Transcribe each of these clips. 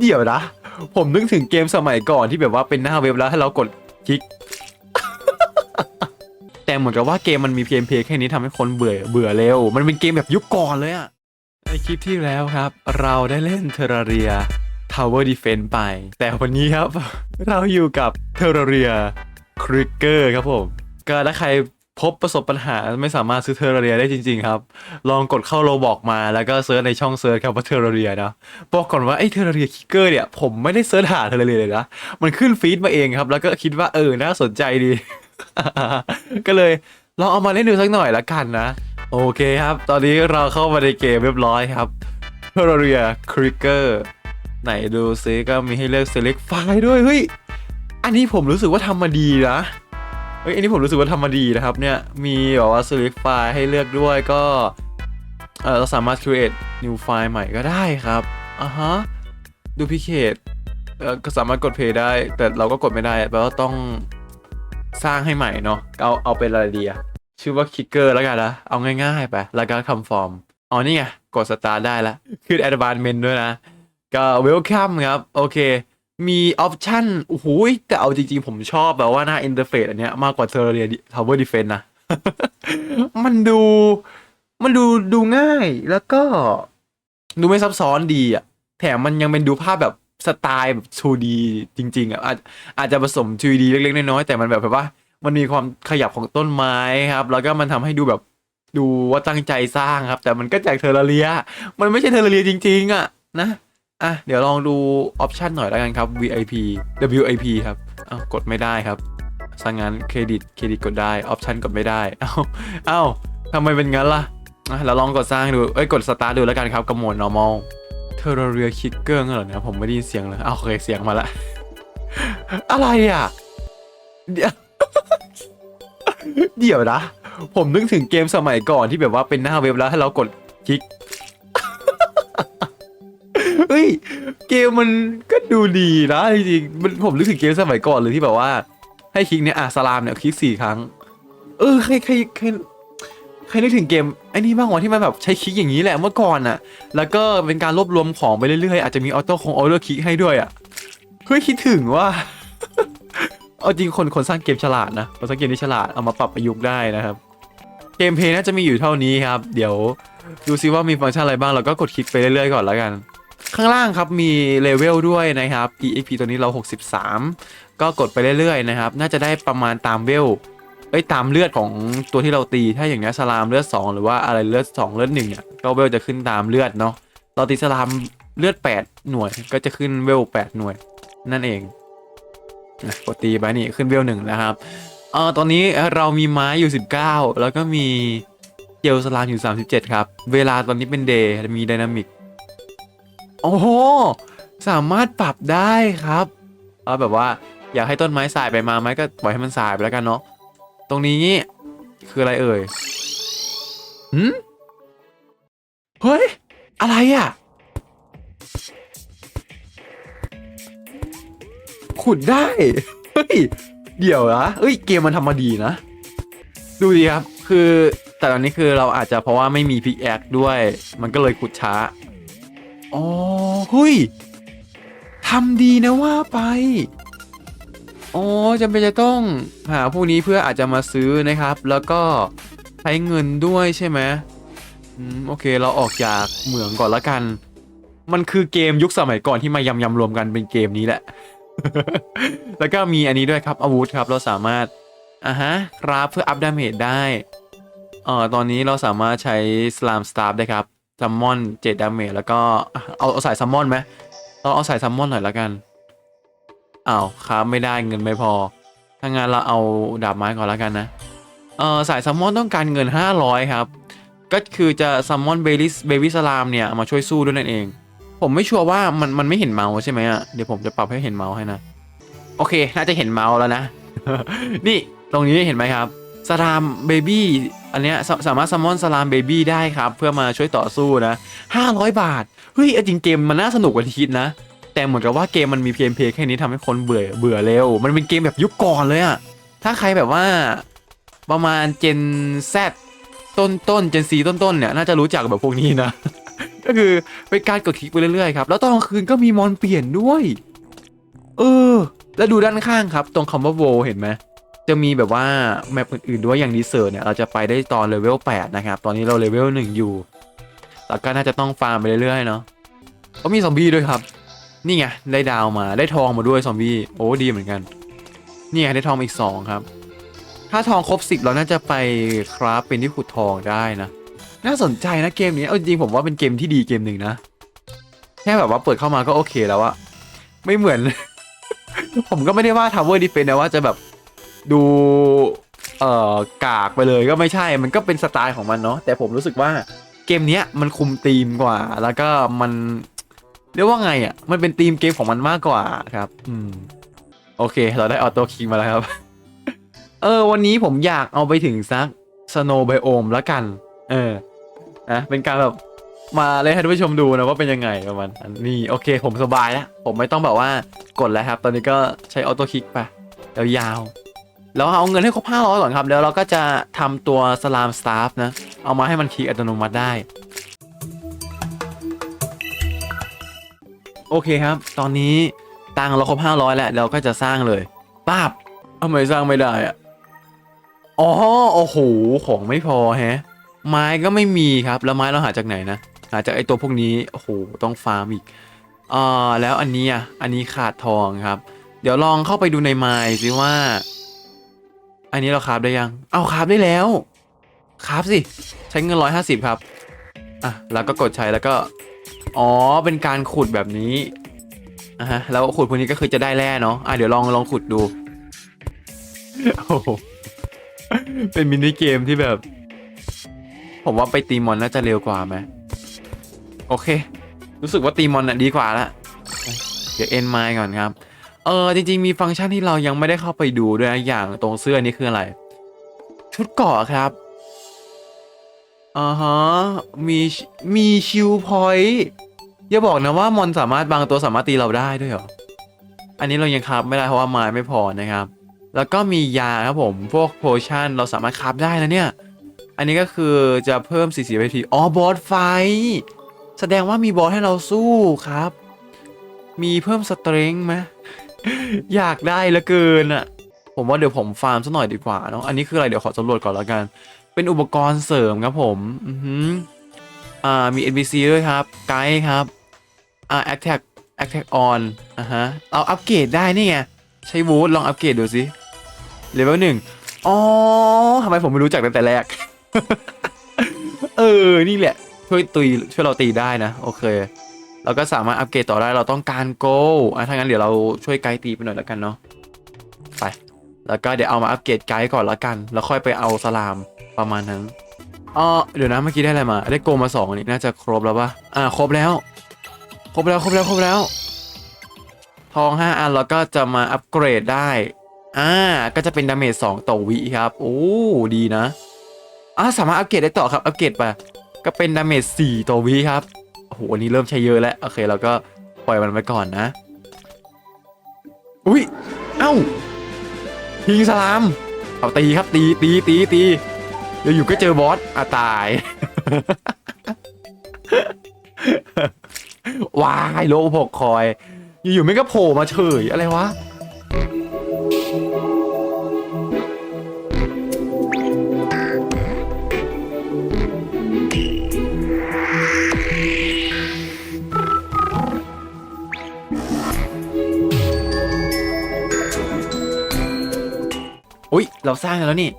เดี๋ยวนะ ผมนึกถึงเกมสมัยก่อนที่แบบว่าเป็นหน้าเว็บแล้วให้เรากดคลิก แต่เหมือนกับว่าเกมมันมีเพียงเพลแค่นี้ทำให้คนเบื่อเบื่อเร็ว มันเป็นเกมแบบยุคก่อนเลยอะในคลิปที่แล้วครับ เราได้เล่นเทอร์เรีย Tower Defense ไป แต่วันนี้ครับ เราอยู่กับเทอร์เรียคริกเกอร์ครับผม ก็ถ้าใคร พบประสบปัญหาไม่สามารถซื้อเทอร์เรียได้จริง ๆ ครับ ลองกดเข้าโลบอกมาแล้วก็เซิร์ชในช่องเซิร์ชครับว่าเทอร์เรียนะบอกก่อนว่าไอ้เทอร์เรียคิกเกอร์เนี่ย ผมไม่ได้เซิร์ชหาเทอร์เรียเลยนะ มันขึ้นฟีดมาเองครับ แล้วก็คิดว่าเออน่าสนใจดี ก็เลยลองเอามาเล่นดูสักหน่อยละกันนะ โอเคครับ ตอนนี้เราเข้ามาในเกมเรียบร้อยครับเทอร์เรียคริกเกอร์ไหนดูซิก็มีให้เลือก select ไฟด้วยเฮ้ยอันนี้ผมรู้สึกว่าทำมาดีนะ เฮ้ยอันนี้ผมรู้สึกว่าทำมาดีนะครับเนี่ยมีแบบว่า select ไฟล์ให้เลือกด้วยก็เออเราสามารถ create new file ใหม่ก็ได้ครับอ่าฮะ duplicate เออก็สามารถกด play ได้ แต่เราก็กดไม่ได้แปลว่าต้องสร้างให้ใหม่เนาะเอาเอาเป็นอะไรดีอะชื่อว่า kicker แล้วกันนะเอาง่ายๆไปแล้วก็คำฟอร์มอ๋อนี่ไง กด start ได้ล้วขึ้น advancement ด้วยนะ ก็ welcome ครับ โอเค มีออปชั่นโอ้โหแต่เอาจริงๆ ผมชอบแบบว่าหน้าอินเทอร์เฟซอันเนี้ยมากกว่า Terraria Tower Defense นนะ มันดูมันดูดูง่ายแล้วก็ดูไม่ซับซ้อนดีอะ แถมมันยังเป็นดูภาพแบบสไตล์แบบ 2D จริง ๆอะอาจอาจจะผสม 3D เล็กๆ น้อยๆแต่มันแบบแบบว่า มันมีความขยับของต้นไม้ครับ แล้วก็มันทำให้ดูแบบดูว่าตั้งใจสร้างครับ แต่มันก็จากเทอร์เรีย มันไม่ใช่เทอร์เรียจริง ๆ อะ นะ อะเดี๋ยวลองดูออปชันหน่อยแล้วกันครับ VIP WIP ครับอ้าวกดไม่ได้ครับสังงั้นเครดิตเครดิตกดได้ออปชันกดไม่ได้อ้าเอ้าวทำไมเป็นงั้นล่ะอะเราลองกดสร้างดูเอ้ยกดสตาร์ดูแล้วกันครับกับโหมด normal เทอร์เรียคิกเกอร์เหรอเนี่ยผมไม่ได้ยินเสียงเลยอ้าวโอเคเสียงมาละ อะไรอะ เดี๋ยวเดี๋ยวนะ ผมนึกถึงเกมสมัยก่อนที่แบบว่าเป็นหน้าเว็บแล้วให้เรากดคลิก เฮ้ยเกมมันก็ดูดีนะจริงๆมันผมนึกถึงเกมสมัยก่อนเลยที่แบบว่า ให้คลิกเนี่ยอะสลามเนี่ยคลิกสี่ครั้ง เออใครใครใครใครนึกถึงเกมไอ้นี่บ้างวะที่มันแบบใช้คลิกอย่างนี้แหละเมื่อก่อนน่ะแล้วก็เป็นการรวบรวมของไปเรื่อยๆอาจจะมีออโต้ของออโต้คลิกให้ด้วยอะเฮ้ยคิดถึงว่า เอาจริงคนคนสร้างเกมฉลาดนะคนสร้างเกมที่ฉลาดเอามาปรับประยุกต์ได้นะครับ เกมเพลย์น่าจะมีอยู่เท่านี้ครับ เดี๋ยวดูซิว่ามีฟังก์ชันอะไรบ้างเราก็กดคลิกไปเรื่อยๆก่อนแล้วกัน ข้างล่างครับมีเลเวลด้วยนะครับ EXP ตัวนี้เรา 63 ก็กดไปเรื่อยๆนะครับ น่าจะได้ประมาณตามเวลเอ้ยตามเลือดของตัวที่เราตี ถ้าอย่างนี้สลามเลือด 2 หรือว่าอะไรเลือด 2 เลือด1เนี่ยก็เวลจะขึ้นตามเลือดเนาะเราตีสลามเลือด 8 หน่วยก็จะขึ้นเวล 8 หน่วย นั่นเองนะกดตีไปนี่ขึ้นเวลหนึ่งนะครับเออตอนนี้เรามีไม้อยู่ 19 แล้วก็มีเจลสลามอยู่ 37 ครับ เวลาตอนนี้เป็นเดย์มีไดนามิก โอ้โหสามารถปรับได้ครับเอาแบบว่าอยากให้ต้นไม้สายไปมาไหมก็ปล่อยให้มันสายไปแล้วกันเนาะตรงนี้คืออะไรเอ่ยหืมเฮ้ย อะไรอะ ขุดได้ เฮ้ย เดี๋ยวนะเอ้ย เกมมันทำมาดีนะ ดูดีครับ คือ แต่ตอนนี้คือเราอาจจะเพราะว่าไม่มีพิกแอคด้วย มันก็เลยขุดช้า อ๋อเฮ้ยทำดีนะว่าไป อ๋อจำเป็นจะต้องหาพวกนี้เพื่ออาจจะมาซื้อนะครับ แล้วก็ใช้เงินด้วยใช่ไหมอืมโอเคเราออกจากเหมืองก่อนละกัน มันคือเกมยุคสมัยก่อนที่มายำยำรวมกันเป็นเกมนี้แหละ แล้วก็มีอันนี้ด้วยครับอาวุธครับเราสามารถอะฮะครับเพื่ออัพดาเมจได้เอ่อตอนนี้เราสามารถใช้สลามสตาร์ได้ครับ ซัมมอนเจ็ดดาเมจแล้วก็เอาเอาสายซัมมอนไหมเราเอาสายซัมมอนหน่อยละกันอ้าวครับไม่ได้เงินไม่พอ ถ้างั้นเราเอาดาบไม้ก่อนละกันนะเออสายซัมมอนต้องการเงิน 500 ครับ ก็คือจะซัมมอนเบลิสเบบี้สลามเนี่ยมาช่วยสู้ด้วยนั่นเอง ผมไม่ชัวร์ว่ามันมันไม่เห็นเมาส์ใช่ไหมอะเดี๋ยวผมจะปรับให้เห็นเมาส์ให้นะโอเค น่าจะเห็นเมาส์แล้วนะ นี่ตรงนี้เห็นไหมครับสลามเบบี้ อันเนี้ยสาสามารถซัมมอนสลามเบบี้ได้ครับ เพื่อมาช่วยต่อสู้นะ 500 บาท เฮ้ยเอาจริงเกมมันน่าสนุกกว่าที่คิดนะ แต่เหมือนกับว่าเกมมันมีเพียงเพลแค่นี้ทำให้คนเบื่อเบื่อเร็ว มันเป็นเกมแบบยุคก่อนเลยอะถ้าใครแบบว่าประมาณเจน Z ต้นต้นเจนซีต้นต้นๆเนี่ยน่าจะรู้จักแบบพวกนี้นะ ก็คือเป็นการกดคลิกไปเรื่อยๆครับแล้วตอนกลางคืนก็มีมอนเปลี่ยนด้วย เออ แล้วดูด้านข้างครับ ตรงคำว่าโวเห็นไหม จะมีแบบว่าแมปอื่นๆด้วยอย่างดีเซอร์เนี่ยเราจะไปได้ตอนเลเวล8นะครับ ตอนนี้เราเลเวล1อยู่แล้วก็น่าจะต้องฟาร์มไปเรื่อยๆเนาะก็มีซอมบี้ด้วยครับ นี่ไงได้ดาวมาได้ทองมาด้วยซอมบี้โอ้ดีเหมือนกัน นี่ไงได้ทองอีก 2 ครับ ถ้าทองครบ10เราน่าจะไปคราฟเป็นที่ขุดทองได้นะ น่าสนใจนะเกมนี้เอาจริงผมว่าเป็นเกมที่ดีเกมหนึ่งนะ แค่แบบว่าเปิดเข้ามาก็โอเคแล้วอะไม่เหมือน ผมก็ไม่ได้ว่า Tower Defense นะว่าจะแบบ ดูเอ่อกากไปเลยก็ไม่ใช่มันก็เป็นสไตล์ของมันเนาะแต่ผมรู้สึกว่าเกมเนี้ยมันคุมธีมกว่า แล้วก็มันเรียกว่าไงอะมันเป็นธีมเกมของมันมากกว่าครับ อืม โอเค เราได้ออโต้คิงมาแล้วครับ เออ วันนี้ผมอยากเอาไปถึงสักสโนไบโอมแล้วกัน เออนะเป็นการแบบมาเลยให้ท่านผู้ชมดูนะว่าเป็นยังไงประมาณนั้นนี่โอเคผมสบายแล้ว ผมไม่ต้องแบบว่ากดแล้วครับ ตอนนี้ก็ใช้ออโต้คลิกไปยาวๆ แล้วเอาเงินให้ครบ500ก่อนครับ แล้วเราก็จะทำตัวสลามสตาฟนะ เอามาให้มันคลิกอัตโนมัติได้ โอเคครับ ตอนนี้ตังค์เราครบ500แล้วเราก็จะสร้างเลยป้าบทำไมสร้างไม่ได้อะอ๋อโอ้โหของไม่พอแฮะ ไม้ก็ไม่มีครับ แล้วไม้เราหาจากไหนนะ หาจากไอตัวพวกนี้ โอ้โห ต้องฟาร์มอีกอ่าแล้วอันนี้อะ อันนี้ขาดทองครับ เดี๋ยวลองเข้าไปดูในไม้สิว่า อันนี้เราคราฟได้ยัง เอาคราฟได้แล้วคราฟสิใช้เงินร้อยห้าสิบครับอะแล้วก็กดใช้แล้วก็ อ๋อเป็นการขุดแบบนี้อะฮะแล้วขุดพวกนี้ก็คือจะได้แร่เนาะอะเดี๋ยวลองลองขุดดูโอ้โหเป็นมินิเกมที่แบบ ผมว่าไปตีมอนน่าจะเร็วกว่าไหมโอเค รู้สึกว่าตีมอนน่ะดีกว่าละเดี๋ยวเอ็นไมก่อนครับ เออจริงๆมีฟังก์ชันที่เรายังไม่ได้เข้าไปดูด้วยนะอย่างตรงเสื้อนี้คืออะไร ชุดเกาะครับอ่าฮะมีมีชิวพอยต์อย่าบอกนะว่ามอนสามารถบางตัวสามารถตีเราได้ด้วยเหรออันนี้เรายังคราบไม่ได้เพราะว่าไม้ไม่พอนะครับ แล้วก็มียาครับผมพวกโพชั่นเราสามารถคราบได้นะเนี่ย อันนี้ก็คือจะเพิ่ม40นาทีอ๋อบอสไฟ แสดงว่ามีบอสให้เราสู้ครับ มีเพิ่มสเตรงไหม อยากได้เหลือเกินอะ ผมว่าเดี๋ยวผมฟาร์มสักหน่อยดีกว่าเนาะอันนี้คืออะไรเดี๋ยวขอสำรวจก่อนแล้วกัน เป็นอุปกรณ์เสริมครับผมอือหืออ่ามี NPC ด้วยครับ ไกด์ครับอ่า attack attack on อ่าฮะเอาอัปเกรดได้นี่ไงใช้วูดลองอัปเกรดดูสิเลเวลหนึ่งอ๋อทำไมผมไม่รู้จักตั้งแต่แรก เออ นี่แหละ ช่วยตีช่วยเราตีได้นะ โอเค เราก็สามารถอัปเกรดต่อได้เราต้องการโกลอะถ้างั้นเดี๋ยวเราช่วยไกด์ตีไปหน่อยแล้วกันเนาะไปแล้วก็เดี๋ยวเอามาอัปเกรดไกด์ก่อนแล้วกัน แล้วค่อยไปเอาสลามประมาณนั้นอ๋อเดี๋ยวนะเมื่อกี้ได้อะไรมา ได้โกมาสองนี่น่าจะครบแล้วปะอ่าครบแล้ว ครบแล้วครบแล้วครบแล้ว ทองห้าอันแล้วก็จะมาอัปเกรดได้อ่าก็จะเป็นดาเมจ2ต่อวิครับ โอ้ดีนะอ่าสามารถอัปเกรดได้ต่อครับอัปเกรดไปก็เป็นดาเมจ4ต่อวิครับ โอ้โหอันนี้เริ่มใช้เยอะแล้ว โอเคเราก็ปล่อยมันไปก่อนนะ อุ้ย เอ้าทิ้งสลาม เอาตีครับตีตีตีตีเดี๋ยวอยู่ก็เจอบอสอะตาย วายโลกหกคอย อยู่ๆไม่ก็โผล่มาเฉยอะไรวะ อุ้ยเราสร้างกันแล้วนี่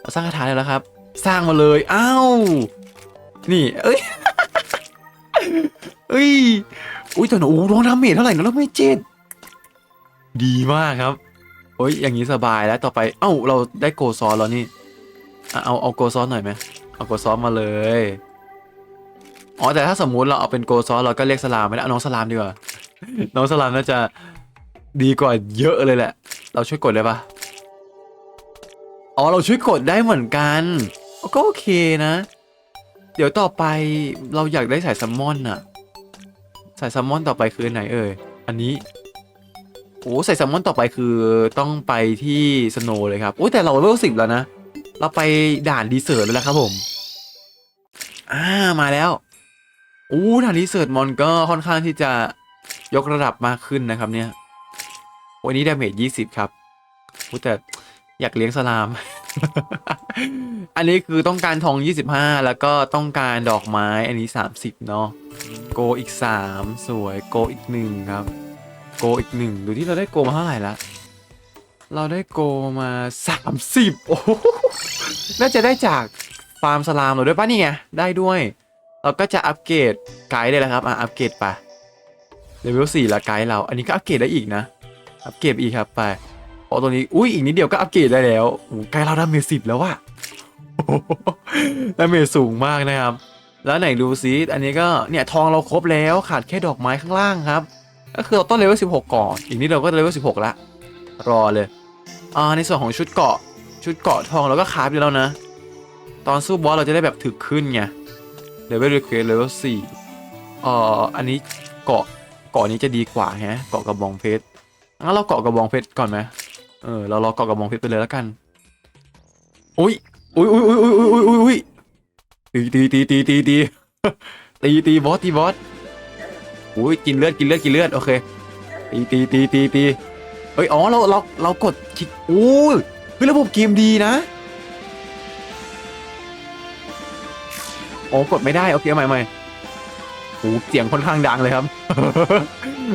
เราสร้างคาถาได้แล้วครับ สร้างมาเลยอ้าวนี่ เอ้ยเอ้ยอุ้ยแต่หนูโอ้ร้องดาเมจเท่าไหร่นะแล้วไม่เจ็ดดีมากครับโอ้ยอย่างนี้สบายแล้วต่อไป เอ้าเราได้โกซอสแล้วนี่เอาเอาโกซอสหน่อยไหมเอาโกซอสมาเลยอ๋อแต่ถ้าสมมุติเราเอาเป็นโกซอสเราก็เรียกสลามไม่ได้น้องสลามดีกว่าน้องสลามน่าจะดีกว่าเยอะเลยแหละ เราช่วยกดได้ปะ อ๋อเราช่วยกดได้เหมือนกัน ก็โอเคนะ เดี๋ยวต่อไปเราอยากได้สายแซลมอนอะสายแซลมอนต่อไปคือไหนเอ่ยอันนี้โอ้สายแซลมอนต่อไปคือต้องไปที่สโนว์เลยครับโอ้แต่เราเลเวลสิบแล้วนะ เราไปด่านดีเซอร์แล้วครับผม อ่ามาแล้วโอู้ทางนี้เสิร์ชมอนก็ค่อนข้างที่จะยกระดับมากขึ้นนะครับเนี่ยวันนี้ดาเมจ20ครับโอ้แต่ อยากเลี้ยงสลาม อันนี้คือต้องการทอง 25 แล้วก็ต้องการดอกไม้อันนี้ 30 เนาะโกอีก 3 สวยโกอีก 1 ครับ โกอีก 1 ดูที่เราได้โกมาเท่าไหร่ละเราได้โกมา 30 โอ้โหน่าจะได้จากฟาร์มสลามเราด้วยป่ะนี่ไงได้ด้วย เราก็จะอัปเกรดไกด์ได้แล้วครับอะอัปเกรดไปเลเวล4ละไกด์เรา อันนี้ก็อัปเกรดได้อีกนะ อัปเกรดอีกครับไป พอตัวนี้ อุ้ยอีกนิดเดียวก็อัปเกรดได้แล้วโอ้โหไกด์เราดาเมจสิบแล้วว่ะโอ้โหดาเมจสูงมากนะครับ แล้วไหนดูซิอันนี้ก็เนี่ยทองเราครบแล้วขาดแค่ดอกไม้ข้างล่างครับ ก็คือเราต้องเลเวล16ก่อนอีกนิดเราก็เลเวล16ละรอเลยอ่าในส่วนของชุดเกาะ ชุดเกาะทองเราก็คาฟอยู่แล้วนะ ตอนสู้บอสเราจะได้แบบถึกขึ้นไงเลเวลรีเควสเลเวลสี่เอ่ออันนี้เกาะเกาะนี้จะดีกว่าฮะเกาะกระบองเพชรงั้นเราเกาะกระบองเพชรก่อนไหม เออเรารอเกาะกระบองเพชรไปเลยแล้วกันอุ้ยอุ้ยอุ้ยอุ้ยอุ้ยอุ้ยอุ้ยอุ้ยตีตีตีตีตีตีตีตีบอสตีบอสอุ้ยกินเลือดกินเลือดกินเลือดโอเคตีตีตีตีตีเอ้ยอ๋อเราเราเรากดคลิกโอ้ยเฮ้ยระบบเกมดีนะโอ้กดไม่ได้โอเคใหม่ใหม่โอ้เสียงค่อนข้างดังเลยครับ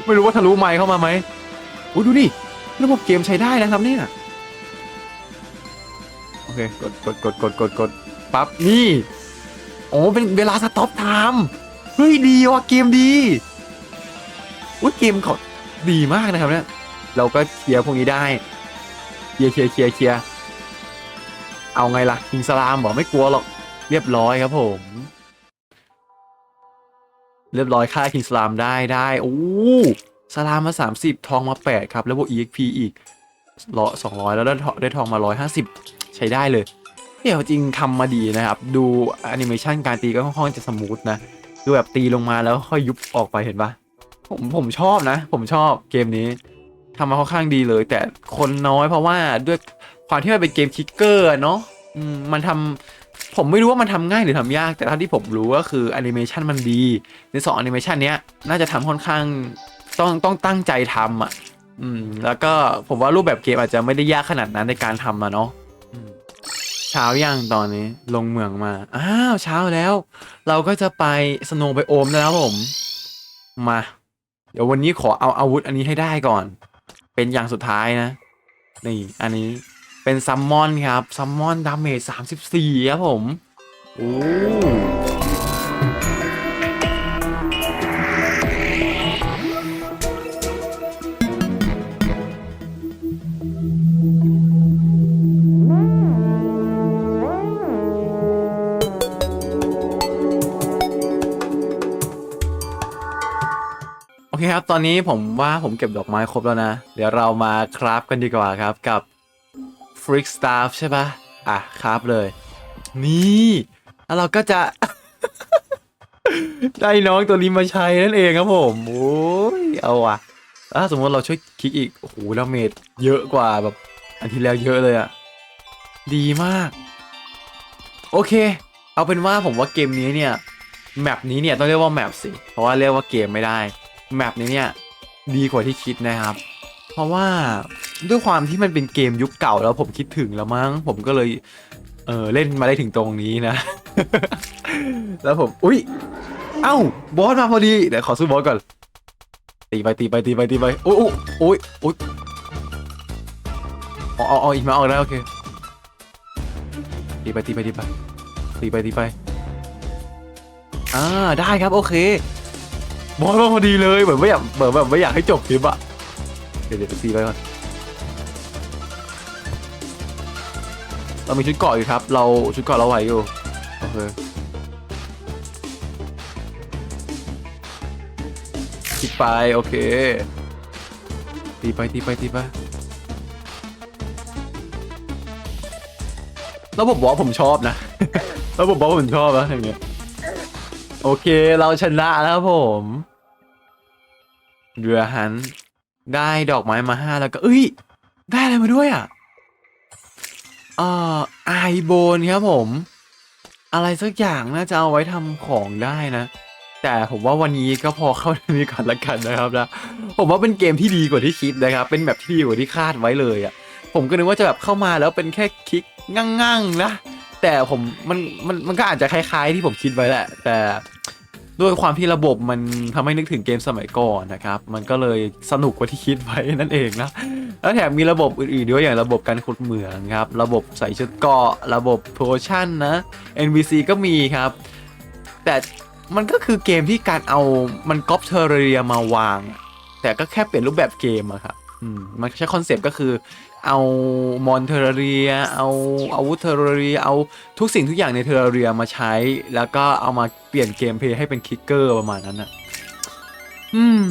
ไม่รู้ว่าทะลุไมค์เข้ามาไหมโอ้ดูดิ ระบบเกมใช้ได้นะครับเนี่ย โอเค กดกดกดกดกดกดปั๊บ นี่ โอ้เป็นเวลาสต็อปไทม์เฮ้ย ดีว่ะเกมดีอุ้ยเกมเขาดีมากนะครับเนี่ยเราก็เคลียร์พวกนี้ได้เคลียร์เคลียร์เคลียร์เคลียร์เอาไงล่ะคิงสลามบอกไม่กลัวหรอก เรียบร้อยครับผม เรียบร้อยค่าคิงสลามได้ได้โอ้ สลามมา 30 ทองมา 8 ครับ แล้วบวก EXP อีกร้อสองร้อยแล้วได้ทองได้ทองมา 150 ใช้ได้เลยเดี๋ยวจริงทำมาดีนะครับ ดูแอนิเมชันการตีก็ค่อนข้างจะสมูทนะ ดูแบบตีลงมาแล้วค่อยยุบออกไปเห็นปะผมผมชอบนะ ผมชอบเกมนี้ทำมาค่อนข้างดีเลย แต่คนน้อยเพราะว่าด้วยความที่มันเป็นเกมคิกเกอร์เนาะมมันทำผมไม่รู้ว่ามันทำง่ายหรือทำยาก แต่เท่าที่ผมรู้ก็คือแอนิเมชันมันดีในสองแอนิเมชันเนี้ยน่าจะทำค่อนข้าง ต้องต้องตั้งใจทำอะ อืม แล้วก็ผมว่ารูปแบบเกมอาจจะไม่ได้ยากขนาดนั้นในการทำอะเนาะอืมเช้ายังตอนนี้ลงเมืองมา อ้าวเช้าแล้ว เราก็จะไปสโนว์ไบโอมแล้วครับผม มา เดี๋ยววันนี้ขอเอาอาวุธอันนี้ให้ได้ก่อน เป็นอย่างสุดท้ายนะ นี่ อันนี้เป็นซัมมอนครับซัมมอนดาเมจ34ครับผม โอ้ ครับ ตอนนี้ผมว่าผมเก็บดอกไม้ครบแล้วนะ เดี๋ยวเรามาคราฟกันดีกว่าครับกับ Freak Staff ใช่ปะอะคราฟเลย นี่ แล้วเราก็จะ ได้น้องตัวนี้มาใช้นั่นเองครับผม โอ้ย เอาว่ะถ้าสมมติเราช่วยคลิกอีก โอ้โหดาเมจเยอะกว่าแบบอันที่แล้วเยอะเลยอะดีมาก โอเค เอาเป็นว่าผมว่าเกมนี้เนี่ย แมปนี้เนี่ยต้องเรียกว่าแมปสิ เพราะว่าเรียกว่าเกมไม่ได้ แมปนี้เนี่ยดีกว่าที่คิดนะครับ เพราะว่าด้วยความที่มันเป็นเกมยุคเก่าแล้วผมคิดถึงแล้วมั้ง ผมก็เลยเออเล่นมาได้ถึงตรงนี้นะ แล้วผมอุ้ยเอ้าบอสมาพอดีเดี๋ยวขอสู้บอสก่อนตีไปตีไปตีไปตีไปโอ้ยโอ้ยโอ้ยเอ๋ออ๋อาอีกมาออกได้โอเคตีไปตีไปตีไปตีไปตีไปอ่าได้ครับโอเค บอสมาพอดีเลยเหมือนไม่อยากเหมือนแบบไม่อยากให้จบคลิปอะเดี๋ยวเดี๋ยวไปตีไปก่อนเรามีชุดเกาะอยู่ครับ เราชุดเกาะเราไหวอยู่โอเคคิดไปโอเค ตีไปตีไปตีไปแล้วผมบอกว่าผมชอบนะ แล้วผมบอกว่าผมชอบนะอย่างเงี้ย โอเคเราชนะแล้วผมเรือหัน ได้ดอกไม้มาห้าแล้วก็ เอ้ย ได้อะไรมาด้วยอะเอ่อไอโบนครับผม อะไรสักอย่างน่าจะเอาไว้ทำของได้นะ แต่ผมว่าวันนี้ก็พอเข้าในนี้ก่อนละกันนะครับนะผมว่าเป็นเกมที่ดีกว่าที่คิดนะครับ เป็นแบบที่ดีกว่าที่คาดไว้เลยอะ ผมก็นึกว่าจะแบบเข้ามาแล้วเป็นแค่คลิกง่างๆนะ แต่ผมมันมันมันก็อาจจะคล้ายๆที่ผมคิดไว้แหละ แต่ด้วยความที่ระบบมันทำให้นึกถึงเกมสมัยก่อนนะครับ มันก็เลยสนุกกว่าที่คิดไว้นั่นเองนะ แล้วแถมมีระบบอื่นๆด้วยอย่างระบบการขุดเหมืองครับ ระบบใส่ชุดเกาะ ระบบโพชั่นนะ NPC ก็มีครับ แต่มันก็คือเกมที่การเอามันก๊อปเทอร์เรียมาวาง แต่ก็แค่เปลี่ยนรูปแบบเกมอะครับมมันใช้คอนเซปต์ก็คือ เอามอนเทอร์เรีย เอาอาวุธเทอร์เรีย เอาทุกสิ่งทุกอย่างในเทอร์เรียมาใช้ แล้วก็เอามาเปลี่ยนเกมเพลย์ให้เป็นคิกเกอร์ประมาณนั้นอะอืม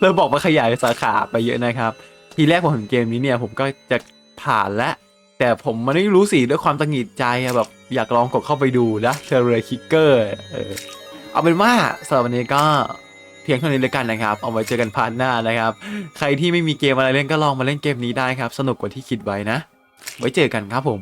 เราบอกว่าขยายสาขาไปเยอะนะครับ ทีแรกผมเห็นเกมนี้เนี่ย ผมก็จะผ่านแล้วแต่ผมมันไม่รู้สิด้วยความตังหงิดใจอะแบบอยากลองกดเข้าไปดูนะเทอร์เรียคิกเกอร์เออเอาเป็นว่าสำหรับวันนี้ก็เพียงเท่านี้เลยกันนะครับ เอาไว้เจอกันพาร์ทหน้านะครับ ใครที่ไม่มีเกมอะไรเล่นก็ลองมาเล่นเกมนี้ได้ครับ สนุกกว่าที่คิดไว้นะ ไว้เจอกันครับผม